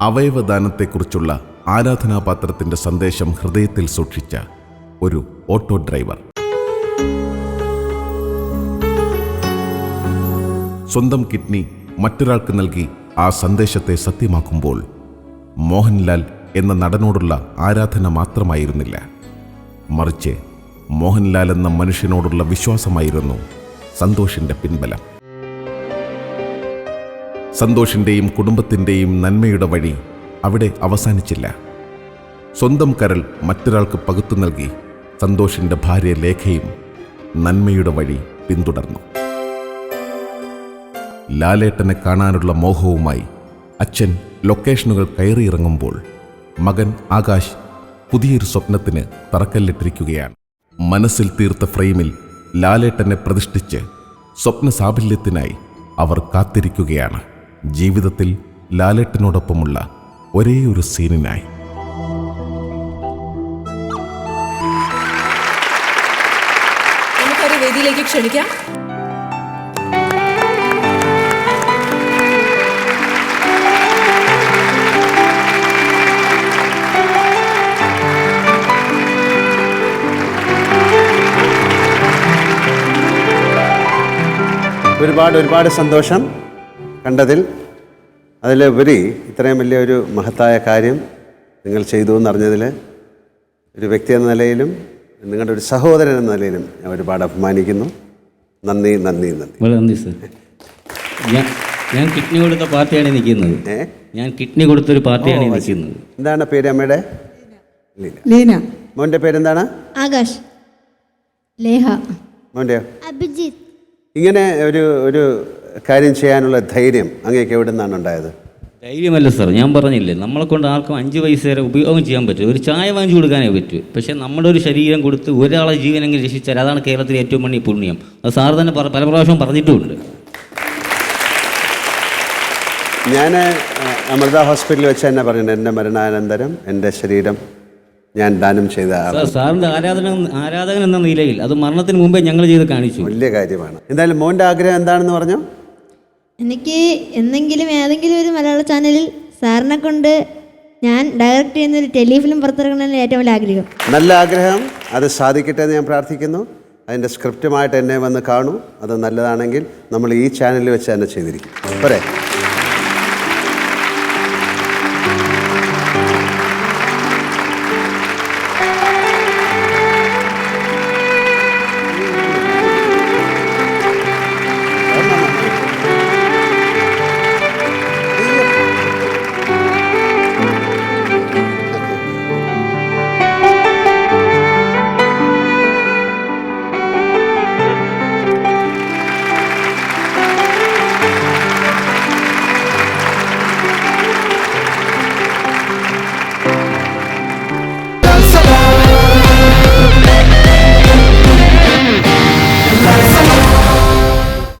അവയവദാനത്തെക്കുറിച്ചുള്ള ആരാധനാപാത്രത്തിന്റെ സന്ദേശം ഹൃദയത്തിൽ സൂക്ഷിച്ച ഒരു ഓട്ടോ ഡ്രൈവർ. സ്വന്തം കിഡ്നി മറ്റൊരാൾക്ക് നൽകി ആ സന്ദേശത്തെ സത്യമാക്കുമ്പോൾ മോഹൻലാൽ എന്ന നടനോടുള്ള ആരാധന മാത്രമായിരുന്നില്ല. മറിച്ച് മോഹൻലാൽ എന്ന മനുഷ്യനോടുള്ള വിശ്വാസമായിരുന്നു സന്തോഷിന്റെ പിൻബലം. സന്തോഷിന്റെയും കുടുംബത്തിന്റെയും നന്മയുടെ വഴി അവിടെ അവസാനിച്ചില്ല. സ്വന്തം കരൾ മറ്റൊരാൾക്ക് പകുത്തു നൽകി സന്തോഷിന്റെ ഭാര്യ ലേഖയും നന്മയുടെ വഴി പിന്തുടർന്നു. ലാലേട്ടനെ കാണാനുള്ള മോഹവുമായി അച്ഛൻ ലൊക്കേഷനുകൾ കയറിയിറങ്ങുമ്പോൾ മകൻ ആകാശ് പുതിയൊരു സ്വപ്നത്തിന് തറക്കല്ലിട്ടിരിക്കുകയാണ്. മനസ്സിൽ തീർത്ത ഫ്രെയിമിൽ ലാലേട്ടനെ പ്രതിഷ്ഠിച്ച് സ്വപ്ന സാഫല്യത്തിനായി അവർ കാത്തിരിക്കുകയാണ്. ജീവിതത്തിൽ ലാലേട്ടനോടൊപ്പമുള്ള ഒരേ ഒരു സീനിനായി. നമുക്കൊരു വേദിയിലേക്ക് ക്ഷണിക്കാം. ഒരുപാട് ഒരുപാട് സന്തോഷം. കണ്ടതിൽ അതിലുപരി ഇത്രയും വലിയൊരു മഹത്തായ കാര്യം നിങ്ങൾ ചെയ്തു എന്നറിഞ്ഞതിൽ ഒരു വ്യക്തി എന്ന നിലയിലും നിങ്ങളുടെ ഒരു സഹോദരൻ എന്ന നിലയിലും ഞാൻ ഒരുപാട് അഭിമാനിക്കുന്നു. നന്ദി നന്ദി നന്ദി. വളരെ നന്ദി സർ. ഞാൻ ഞാൻ കിഡ്നി കൊടുത്ത പാർട്ടിയാണ് നിൽക്കുന്നത്. ഞാൻ കിഡ്നി കൊടുത്തൊരു പാർട്ടിയാണ് നിൽക്കുന്നത്. എന്താണ് പേര് അമ്മയുടെ? ലീന. ലീന. മോന്റെ പേരെന്താണ്? ആകാശ്. ലേഹ. മോന്റെയോ? അഭിജിത്ത്. ഇങ്ങനെ ഒരു ഒരു കാര്യം ചെയ്യാനുള്ള ധൈര്യം അങ്ങേക്ക് എവിടെ നിന്നാണ് ഉണ്ടായത്? ധൈര്യമല്ല സർ ഞാൻ പറഞ്ഞില്ലേ നമ്മളെ കൊണ്ട് ആർക്കും അഞ്ച് പൈസ വരെ ഉപയോഗം ചെയ്യാൻ പറ്റും ഒരു ചായ വാങ്ങിച്ചു കൊടുക്കാനേ പറ്റൂ. പക്ഷേ നമ്മുടെ ഒരു ശരീരം കൊടുത്ത് ഒരാളെ ജീവനെങ്കിലും രക്ഷിച്ചാൽ അതാണ് കേരളത്തിലെ ഏറ്റവും വലിയ പുണ്യം. അത് സാർ തന്നെ പല പ്രാവശ്യവും പറഞ്ഞിട്ടുമുണ്ട്. ഞാൻ അമൃത ഹോസ്പിറ്റലിൽ വെച്ച് തന്നെ പറഞ്ഞു എന്റെ മരണാനന്തരം എന്റെ ശരീരം ഞാൻ ദാനം ചെയ്ത സാറിന്റെ ആരാധന ആരാധകൻ എന്ന നിലയിൽ അത് മരണത്തിന് മുമ്പേ ഞങ്ങൾ ചെയ്ത് കാണിച്ചു. വലിയ കാര്യമാണ്. എന്തായാലും മോന്റെ ആഗ്രഹം എന്താണെന്ന് പറഞ്ഞു? എനിക്ക് എന്തെങ്കിലും ഏതെങ്കിലും ഒരു മലയാള ചാനലിൽ സാറിനെ കൊണ്ട് ഞാൻ ഡയറക്റ്റ് ചെയ്യുന്ന ഒരു ടെലിഫിലിം പുറത്തിറങ്ങണമെന്ന് ഏറ്റവും വലിയ ആഗ്രഹം. നല്ല ആഗ്രഹം. അത് സാധിക്കട്ടെ എന്ന് ഞാൻ പ്രാർത്ഥിക്കുന്നു. അതിന്റെ സ്ക്രിപ്റ്റുമായിട്ട് എന്നെ വന്ന് കാണൂ. അത് നല്ലതാണെങ്കിൽ നമ്മൾ ഈ ചാനലിൽ വെച്ച് തന്നെ ചെയ്തിരിക്കും. പോരെ?